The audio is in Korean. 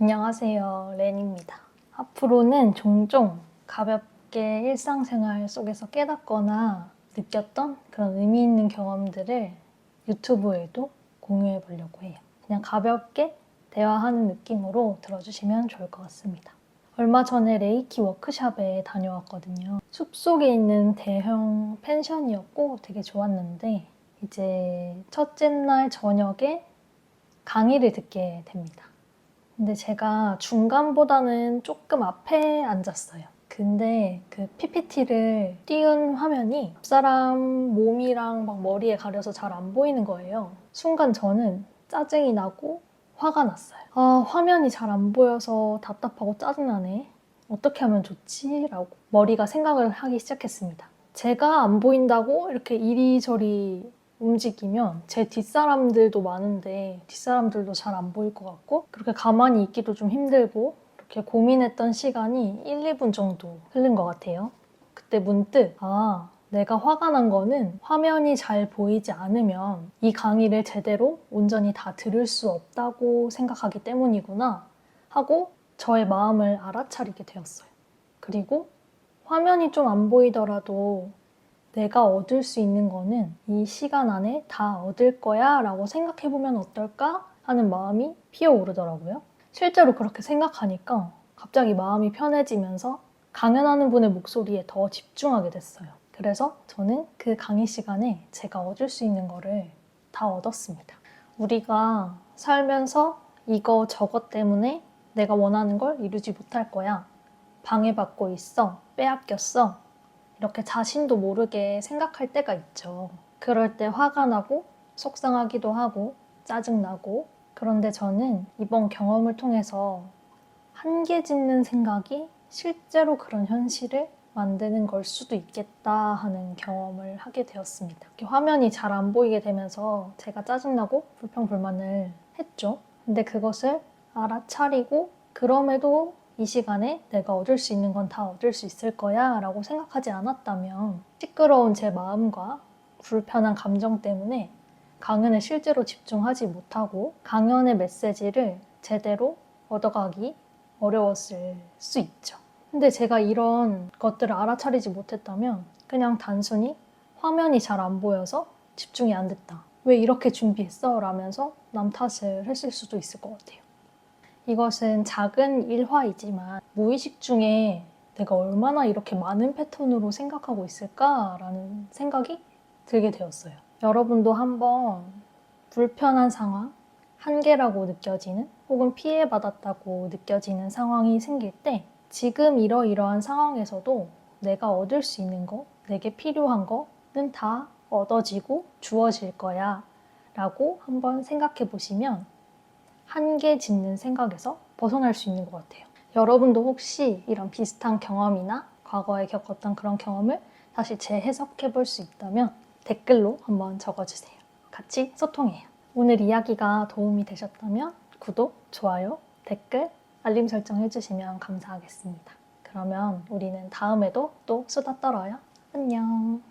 안녕하세요. 렌입니다. 앞으로는 종종 가볍게 일상생활 속에서 깨닫거나 느꼈던 그런 의미 있는 경험들을 유튜브에도 공유해 보려고 해요. 그냥 가볍게 대화하는 느낌으로 들어주시면 좋을 것 같습니다. 얼마 전에 레이키 워크샵에 다녀왔거든요. 숲 속에 있는 대형 펜션이었고 되게 좋았는데 이제 첫째 날 저녁에 강의를 듣게 됩니다. 근데 제가 중간보다는 조금 앞에 앉았어요. 근데 그 PPT를 띄운 화면이 사람 몸이랑 막 머리에 가려서 잘 안 보이는 거예요. 순간 저는 짜증이 나고 화가 났어요. 아, 화면이 잘 안 보여서 답답하고 짜증나네. 어떻게 하면 좋지? 라고 머리가 생각을 하기 시작했습니다. 제가 안 보인다고 이렇게 이리저리 움직이면 제 뒷사람들도 많은데 뒷사람들도 잘 안 보일 것 같고 그렇게 가만히 있기도 좀 힘들고 이렇게 고민했던 시간이 1, 2분 정도 흘린 것 같아요. 그때 문득 아 내가 화가 난 거는 화면이 잘 보이지 않으면 이 강의를 제대로 온전히 다 들을 수 없다고 생각하기 때문이구나 하고 저의 마음을 알아차리게 되었어요. 그리고 화면이 좀 안 보이더라도 내가 얻을 수 있는 거는 이 시간 안에 다 얻을 거야 라고 생각해 보면 어떨까 하는 마음이 피어오르더라고요. 실제로 그렇게 생각하니까 갑자기 마음이 편해지면서 강연하는 분의 목소리에 더 집중하게 됐어요. 그래서 저는 그 강의 시간에 제가 얻을 수 있는 거를 다 얻었습니다. 우리가 살면서 이거 저것 때문에 내가 원하는 걸 이루지 못할 거야. 방해받고 있어. 빼앗겼어. 이렇게 자신도 모르게 생각할 때가 있죠. 그럴 때 화가 나고 속상하기도 하고 짜증나고 그런데 저는 이번 경험을 통해서 한계 짓는 생각이 실제로 그런 현실을 만드는 걸 수도 있겠다 하는 경험을 하게 되었습니다. 화면이 잘 안 보이게 되면서 제가 짜증나고 불평불만을 했죠. 근데 그것을 알아차리고 그럼에도 이 시간에 내가 얻을 수 있는 건 다 얻을 수 있을 거야 라고 생각하지 않았다면 시끄러운 제 마음과 불편한 감정 때문에 강연에 실제로 집중하지 못하고 강연의 메시지를 제대로 얻어가기 어려웠을 수 있죠. 근데 제가 이런 것들을 알아차리지 못했다면 그냥 단순히 화면이 잘 안 보여서 집중이 안 됐다. 왜 이렇게 준비했어? 라면서 남 탓을 했을 수도 있을 것 같아요. 이것은 작은 일화이지만 무의식 중에 내가 얼마나 이렇게 많은 패턴으로 생각하고 있을까라는 생각이 들게 되었어요. 여러분도 한번 불편한 상황, 한계라고 느껴지는 혹은 피해받았다고 느껴지는 상황이 생길 때 지금 이러이러한 상황에서도 내가 얻을 수 있는 거, 내게 필요한 거는 다 얻어지고 주어질 거야 라고 한번 생각해 보시면 한계 짓는 생각에서 벗어날 수 있는 것 같아요. 여러분도 혹시 이런 비슷한 경험이나 과거에 겪었던 그런 경험을 다시 재해석해 볼 수 있다면 댓글로 한번 적어주세요. 같이 소통해요. 오늘 이야기가 도움이 되셨다면 구독, 좋아요, 댓글, 알림 설정 해주시면 감사하겠습니다. 그러면 우리는 다음에도 또 수다 떨어요. 안녕.